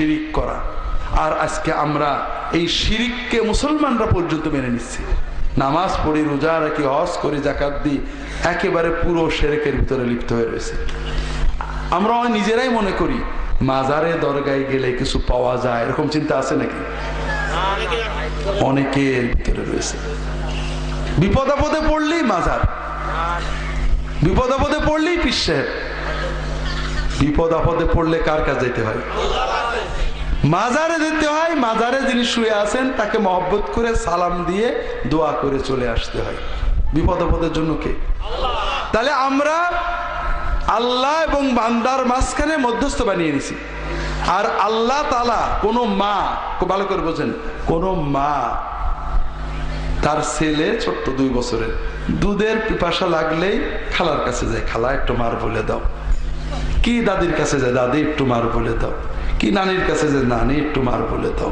শিরিক করা। আর আজকে আমরা এই শিরিককে মুসলমানরা পর্যন্ত মেনে নিচ্ছি। নামাজ পড়ি, রোজা রাখি, হজ করি জাকাত দিই, একেবারে পুরো সেরেকের ভিতরে লিপ্ত হয়ে রয়েছে। আমরা নিজেরাই মনে করি, মাজারে, দরগায় গেলে কিছু পাওয়া যায়, এরকম চিন্তা আছে নাকি? অনেকের ভিতরে রয়েছে। বিপদ আপদে পড়লেই মাজার। বিপদ আপদে পড়লেই বিপদ আপদে পড়লে কার কাছে যেতে হয়? মাজারে যেতে হয়, মাজারে যিনি শুয়ে আছেন, তাকে মহব্বত করে সালাম দিয়ে দোয়া করে চলে আসতে হয়। বিপদ আপদের জন্য কে? তাহলে আমরা আল্লাহ এবং বান্দার মাঝখানে মধ্যস্থ বানিয়ে নিছি। আর আল্লাহ তালা কোনো মা ভালো করে বোঝেন, কোন মা তার ছেলে ছোট্ট দুই বছরের, দুধের পিপাসা লাগলেই খালার কাছে যায়, খালা, একটু মার বলে দাও। কি দাদির কাছে যায়? দাদি, একটু মার বলে দাও। কি নানির কাছে যে, নানি, একটু মার বলে দাও।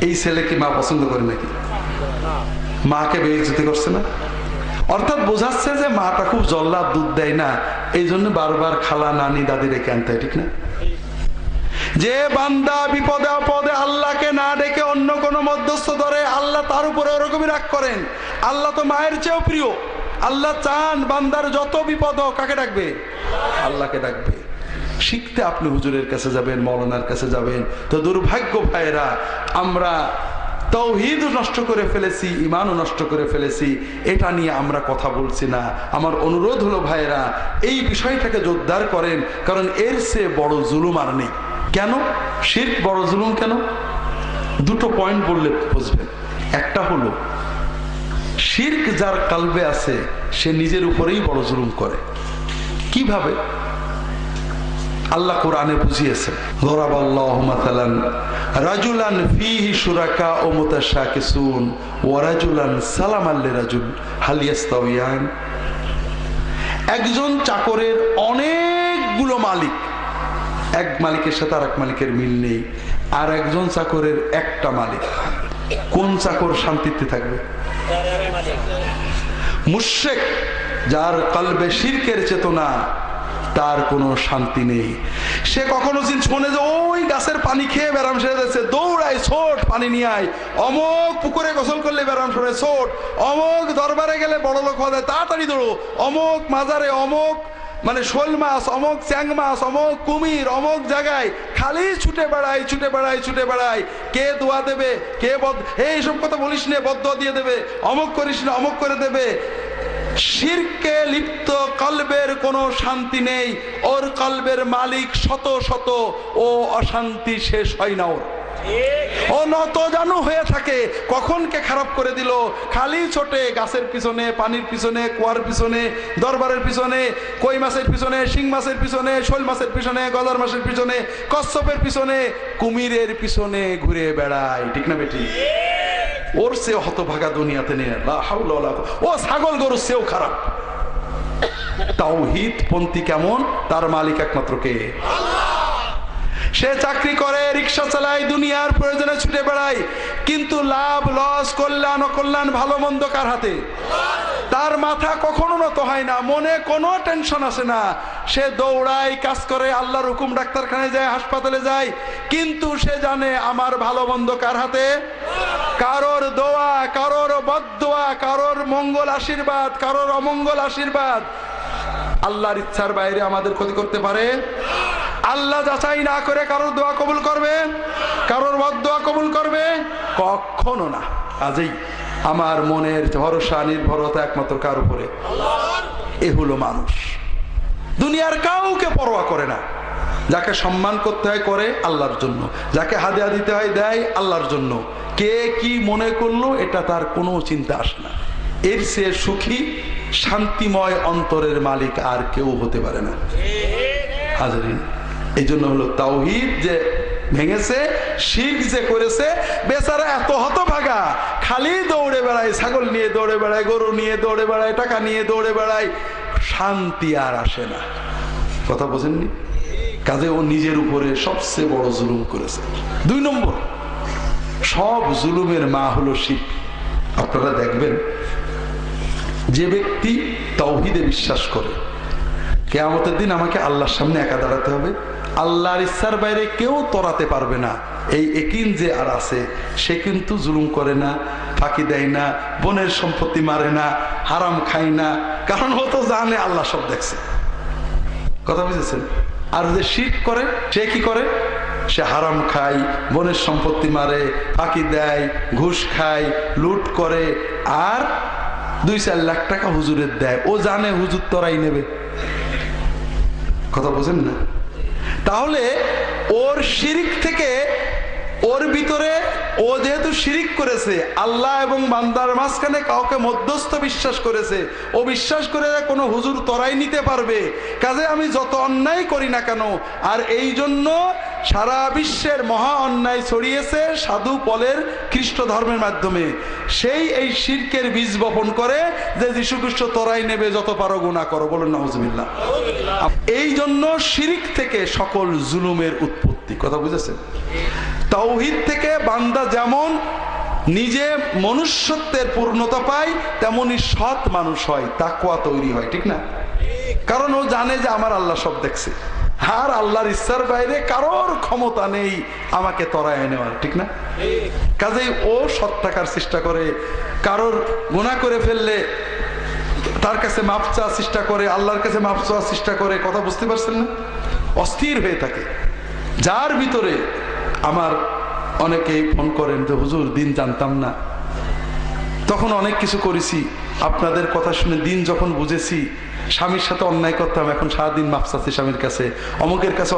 এই ছেলে কি মা পছন্দ করে নাকি? মাকে বেইজ্জতি করছে না? অর্থাৎ বোঝাচ্ছে যে মাটা খুব জল্লাদ দুধ দেয় না। এই জন্য বারবার খালা, নানি, দাদি রেখে আনতে ঠিক না? যে বান্দা বিপদে আপদে আল্লাহকে না ডেকে অন্য কোনো মধ্যস্থ ধরে, আল্লাহ তার উপরে ওরকমই রাগ করেন। আল্লাহ তো মায়ের চেয়েও প্রিয়। আল্লাহ চান বান্দার যত বিপদ কাকে ডাকবে? আল্লাহকে ডাকবে। শিখতে আপনি হুজুরের কাছে যাবেন, মৌলানার কাছে যাবেন। তো দুর্ভাগ্য ভাইয়েরা, আমরা তৌহিদ নষ্ট করে ফেলেছি ইমানও নষ্ট করে ফেলেছি, এটা নিয়ে আমরা কথা বলছি না। আমার অনুরোধ হলো ভাইয়েরা, এই বিষয়টাকে জোরদার করেন, কারণ এর সে বড় জুলুম আর নেই। কেন? শির্ক বড় জুলুম কেন? দুটো পয়েন্ট বললে বুঝবেন। একটা হলো, শির্ক যার কালবে আছে, সে নিজের উপরেই বড় জুলুম করে। কীভাবে? আল্লাহ কোরআনে বুঝিয়েছেন গরাবাল্লাহু মাতালান, রাজুলান ফিহি শুরাকা ও মুতাশাকিসুন ওয়া রাজুলান সালামান লিরাজুল, হাল ইয়াস্তাওয়ান একজন চাকরের অনেকগুলো মালিক, এক মালিকের সাথে আর এক মালিকের মিল নেই, আর একজন চাকরের একটা মালিক। কোন চাকর শান্তিতে থাকবে? মুশেক যার কালবে শিরকের চেতনা তার কোনো শান্তি নেই। সে কখনো শোনে যে, ওই গাছের পানি খেয়ে ব্যারাম সেরে যাচ্ছে, দৌড়ায়, ছোট পানি নিয়ে আয়। অমক পুকুরে গোসল করলে ব্যারাম সরে, ছোট। অমক দরবারে গেলে বড় লোক হওয়া যায়, তাড়াতাড়ি দৌড়ো। অমক মাজারে অমক মানে শোল মাছ অমক চ্যাং মাছ অমক কুমির অমক জায়গায় খালি ছুটে বেড়াই ছুটে বেড়াই ছুটে বেড়াই কে দোয়া দেবে, কে বদ এইসব কথা বলিস নে বদ্ধ দিয়ে দেবে। অমক করিস না অমক করে দেবে। শিরকে লিপ্ত কলবের কোনো শান্তি নেই, ওর কলবের মালিক শত শত, ও অশান্তি শেষ হয় না ওর। ও হয়ে থাকে, কখন কে খারাপ করে দিল? খালি ছোটে, গাছের পিছনে, পানির পিছনে, কুয়ার পিছনে, দরবারের পিছনে, কই মাছের পিছনে, শিং মাছের পিছনে, শোল মাছের পিছনে, গজার মাছের পিছনে, কচ্ছপের পিছনে, কুমিরের পিছনে ঘুরে বেড়ায়, ঠিক না বেটি? ওর সে হতভাগা দুনিয়াতে নিয়ে ও ছাগল গরু সেও খারাপ। তাওহিদ পন্থী কেমন? তার মালিক একমাত্র কে? সে চাকরি করে, রিক্সা চালায়, দুনিয়ার প্রয়োজনে ছুটে বেড়ায়। কিন্তু লাভ, লস, কল্যাণ, অকল্যাণ, ভালো, মন্দ কার হাতে? তার মাথা কখনো নত হয় না, মনে কোনো টেনশন আসে না। সে দৌড়ায়, কাজ করে, আল্লাহর হুকুম ডাক্তারখানায় যায়, হাসপাতালে যায়, কিন্তু সে জানে আমার ভালো মন্দ কার হাতে? কারোর দোয়া, কারোর বদোয়া কারোর মঙ্গল আশীর্বাদ, কারোর অমঙ্গল আশীর্বাদ। আল্লাহর ইচ্ছার বাইরে আমাদের ক্ষতি করতে পারে। আল্লাহ যাচাই না করে কারোর দোয়া কবুল করবে? কারোর দোয়া কবুল করবে? কখনো না। আজই আমার মনের ভরসা, নির্ভরতা একমাত্র কার উপরে? এ হলো মানুষ। দুনিয়ার কাউকে পরোয়া করে না। যাকে সম্মান করতে হয়, করে আল্লাহর জন্য। যাকে হাদিয়া দিতে হয়, দেয় আল্লাহর জন্য। কে কি মনে করল, এটা তার কোনো চিন্তা আসে না। এর সে সুখী, শান্তিময় অন্তরের মালিক আর কেউ হতে পারে না। হাজারিন এই জন্য হলো তাওহিদ যে ভেঙেছে শিখ যে করেছে, বেচারা এত হতভাগা খালি দৌড়ে বেড়ায়, ছাগল নিয়ে দৌড়ে বেড়ায়, গরু নিয়ে দৌড়ে বেড়ায়, টাকা নিয়ে দৌড়ে বেড়ায়, শান্তি আর আসে না। কথা বোঝেননি? কাজে ও নিজের উপরে সবচেয়ে বড় জুলুম করেছে। দুই নম্বর, সব জুলুমের মা হলো শিব। আপনারা দেখবেন, যে ব্যক্তি তৌহিদে বিশ্বাস করে, কেয়ামতের দিন আমাকে আল্লাহর সামনে একা দাঁড়াতে হবে। আল্লাহর ইচ্ছার বাইরে কেউ তরাতে পারবে না। এই একিন যে আর আছে, সে কিন্তু জুলুম করে না, ফাঁকি দেয় না, বোনের সম্পত্তি মারে না, হারাম খায় না। কারণ ও তো জানে আল্লাহ সব দেখছে। কথা বুঝেছেন? আর যে শীত করে, সে কি করে? সে হারাম খায়, বোনের সম্পত্তি মারে, ফাঁকি দেয়, ঘুষ খায়, লুট করে। আর দুই চার লাখ টাকা হুজুরের দেয়। ও জানে হুজুর তরাই নেবে। কথা বোঝেন না? তাহলে ওর শিরিক থেকে ওর ভিতরে ও যেহেতু শিরিক করেছে, আল্লাহ এবং বান্দার মাঝখানে কাউকে মধ্যস্থ বিশ্বাস করেছে, ও বিশ্বাস করে কোনো হুজুর তরাই নিতে পারবে। কাজে আমি যত অন্যায় করি না কেন, আর এই জন্য সারা বিশ্বের মহা অন্যায় ছড়িয়েছে সাধু পলের খ্রিস্ট ধর্মের মাধ্যমে। সেই এই শিরকের বীজ বপন করে যে যীশু খ্রিস্ট তরাই নেবে যত পারো গুণা করো। বলুন, নাউজুবিল্লাহ। এই জন্য শিরিক থেকে সকল জুলুমের উৎপত্তি। কথা বুঝেছেন? তাওহিদ থেকে বান্দা যেমন নিজে মনুষ্যত্বের পূর্ণতা পায়, তেমনি সৎ মানুষ হয় তাকুয়া তৈরি হয়, ঠিক না? কারণ ও জানে যে আমার আল্লাহ সব দেখছে। আর আল্লাহর ইচ্ছার বাইরে কারোর ক্ষমতা নেই আমাকে তরায় নেওয়ার, ঠিক না? কাজেই ও সৎ থাকার চেষ্টা করে, কারোর গুণা করে ফেললে তার কাছে মাপ চাওয়ার চেষ্টা করে, আল্লাহর কাছে মাপ চাওয়ার চেষ্টা করে, কথা বুঝতে পারছেন না? অস্থির হয়ে থাকে। যার ভিতরে আমার অনেকেই ফোন করেন যে, হুজুর, দিন জানতাম না। তখন অনেক কিছু করেছি। আপনাদের কথা শুনে দিন যখন বুঝেছি স্বামীর সাথে অন্যায় করতাম, এখন সারাদিন মাফ চাচ্ছি স্বামীর কাছে। অমুকের কাছে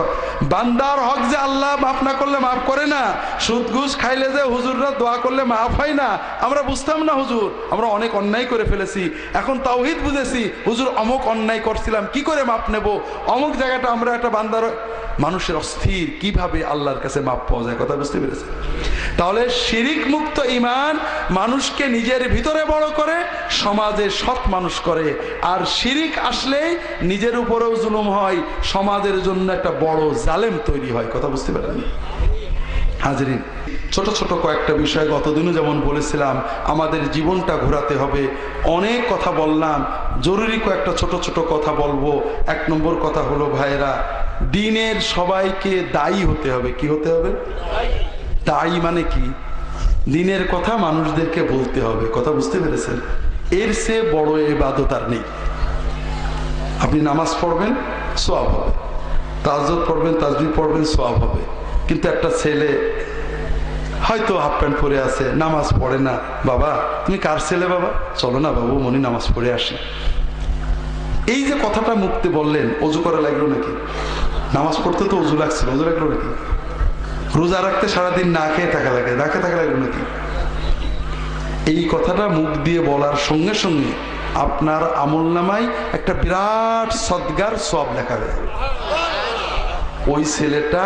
বান্দার হক যে আল্লাহ মাফ না করলে মাফ করে না, সুদ ঘুষ খাইলে যে হুজুররা দোয়া করলে মাফ হয় না, আমরা বুঝতাম না হুজুর, আমরা অনেক অন্যায় করে ফেলেছি। এখন তাওহিদ বুঝেছি, হুজুর অমুক অন্যায় করছিলাম, কি করে মাপ নেব? অমুক জায়গাটা আমরা একটা বান্দার মানুষের অস্থির, কীভাবে আল্লাহর কাছে মাপ পাওয়া যায় কথা বুঝতে পেরেছে তাহলে শিরিক মুক্ত ইমান মানুষকে নিজের ভিতরে বড় করে, সমাজে সৎ মানুষ করে। আর শিরিক আসলেই নিজের উপরেও জুলুম হয়, সমাজের জন্য একটা বড় জালেম তৈরি হয়, কথা বুঝতে পারেন হাজরিন, ছোট ছোট কয়েকটা বিষয় গতদিনও যেমন বলেছিলাম, আমাদের জীবনটা ঘোরাতে হবে। অনেক কথা বললাম, জরুরি কয়েকটা ছোট ছোট কথা বলব। এক নম্বর কথা হলো ভাইরা দিনের সবাইকে দায়ী হতে হবে। কি হতে হবে? দায়ী মানে কি? দিনের কথা মানুষদেরকে বলতে হবে। কথা বুঝতে পেরেছেন? এর সে বড় এবাদত আর নেই। আপনি নামাজ পড়বেন, সোয়াব হবে। তাজত পড়বেন তাজবি পড়বেন, সোয়াব হবে। কিন্তু একটা ছেলে হয়তো হাফ প্যান্ট পরে আছে, নামাজ পড়ে না। বাবা, তুমি কার ছেলে বাবা? চলো না বাবু, মনি নামাজ পড়ে আসি। এই যে কথাটা মুক্তি বললেন, অজু করা লাগল নাকি? নামাজ পড়তে তো অজু লাগছিল অজু লাগল নাকি? রোজা রাখতে সারাদিন না খেয়ে থাকা লাগে, না খেয়ে থাকা লাগল নাকি? এই কথাটা মুখ দিয়ে বলার সঙ্গে সঙ্গে আপনার আমল নামায় একটা বিরাট সদ্গার সব লেখা হয়ে ওই ছেলেটা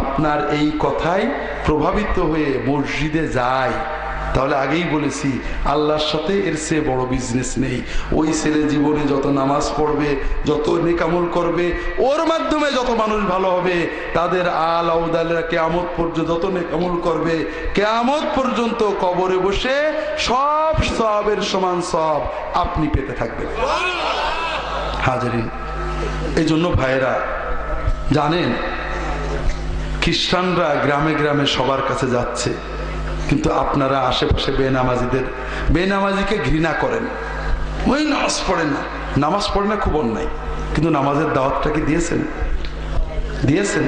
আপনার এই কথায় প্রভাবিত হয়ে মসজিদে যায়। তাহলে আগেই বলেছি, আল্লাহর সাথে এর সে বড় বিজনেস নেই। ওই ছেলে জীবনে যত নামাজ পড়বে, যত নেকামল করবে, ওর মাধ্যমে যত মানুষ ভালো হবে, তাদের আল আউদালেরা কেয়ামত পর্যন্ত যত নেকামল করবে, কেয়ামত পর্যন্ত কবরে বসে সব সবের সমান সব আপনি পেতে থাকবেন। হাজারিন এই জন্য ভাইয়েরা, জানেন, খ্রিস্টানরা গ্রামে গ্রামে সবার কাছে যাচ্ছে। কিন্তু আপনারা আশেপাশে বেনামাজিদের, বেনামাজিকে ঘৃণা করেন। ওই নামাজ পড়েন না। নামাজ পড়ে না খুব অন্যায়। কিন্তু নামাজের দাওয়াতটা কি দিয়েছেন? দিয়েছেন।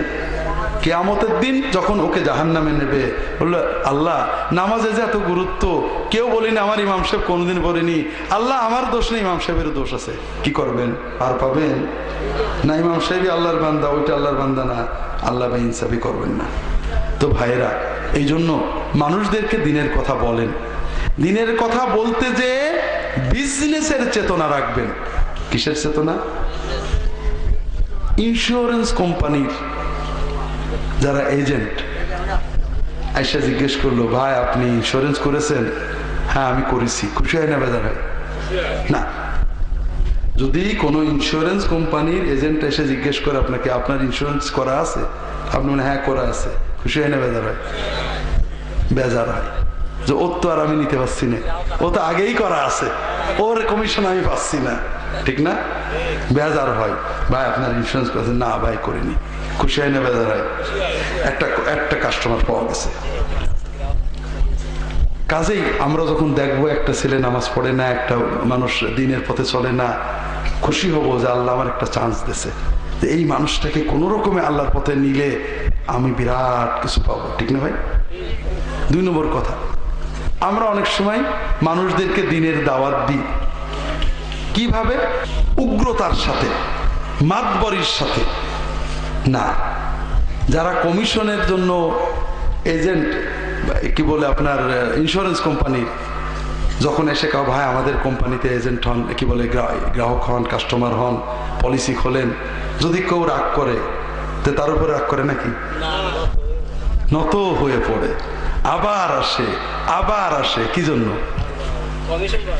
কেয়ামতের দিন যখন ওকে জাহান নামে নেবে, বলল, আল্লাহ, নামাজে যে এত গুরুত্ব, কেউ বলিনি আমার ইমাম সাহেব কোনোদিন বলেনি আল্লাহ, আমার দোষ নেই, ইমাম সাহেবের দোষ আছে। কি করবেন? আর পাবেন? না, ইমাম সাহেবই আল্লাহর বান্দা, ওইটা আল্লাহর বান্দা না। আল্লাহ ইনসাফি করবেন না। তো ভাইয়েরা এই জন্য মানুষদেরকে দিনের কথা বলেন। দিনের কথা বলতে যে বিজনেসের চেতনা রাখবেন। কিসের চেতনা? ইন্স্যুরেন্স কোম্পানির যারা এজেন্ট আইসা জিজ্ঞেস করল, ভাই, আপনি ইন্স্যুরেন্স করেছেন? হ্যাঁ আমি করেছি। খুশি হয় না বেজার হয়? না। যদি কোনো ইন্স্যুরেন্স কোম্পানির এজেন্ট এসে জিজ্ঞেস করে আপনাকে, আপনার ইন্স্যুরেন্স করা আছে? আপনি হ্যাঁ করা আছে। খুশি হয় না বেজার হয়? বেজার হয়। যে ওর তো আর আমি নিতে পারছি না। ও তো আগেই করা আছে। ওর কমিশন আমি পাচ্ছি না। ঠিক না? বেজার হয়। ভাই, আপনার ইন্স্যুরেন্স করেছেন না ভাই, করিনি। খুশি হয় না বেজার হয়? একটা একটা কাস্টমার পাওয়া গেছে। কাজেই আমরা যখন দেখব একটা ছেলে নামাজ পড়ে না, একটা মানুষ দিনের পথে চলে না, খুশি হব যে আল্লাহ আমার একটা চান্স দিছে এই মানুষটাকে কোনো রকমে আল্লাহর পথে নিলে আমি বিরাট কিছু পাবো। ঠিক না ভাই? দুই নম্বর কথা। আমরা অনেক সময় মানুষদেরকে দিনের দাওয়াত দিই। কীভাবে? উগ্রতার সাথে, মাতবরির সাথে। না, যারা কমিশনের জন্য এজেন্ট, কি বলে আপনার ইন্স্যুরেন্স কোম্পানির যখন এসে কাউ ভাই, আমাদের কোম্পানিতে এজেন্ট হন, কি বলে গ্রাহক হন কাস্টমার হন পলিসি খোলেন। যদি কেউ রাগ করে, তো তার উপরে রাগ করে নাকি? নত হয়ে পড়ে। আবার আসে আবার আসে, কি জন্য?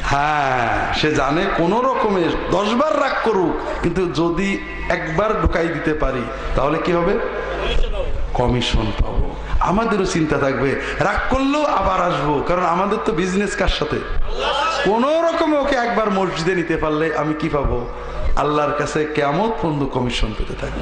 হ্যাঁ সে জানে কোন রকমের দশবার রাগ করুক, কিন্তু যদি একবার ঢুকাই দিতে পারি, তাহলে কি হবে? কমিশন পাবো। আমাদেরও চিন্তা থাকবে, রাগ করলেও আবার আসব, কারণ আমাদের তো বিজনেস কার সাথে? কোন রকমে ওকে একবার মসজিদে নিতে পারলে আমি কি পাবো? আল্লাহর কাছে কেমন বন্ধু কমিশন পেতে থাকব।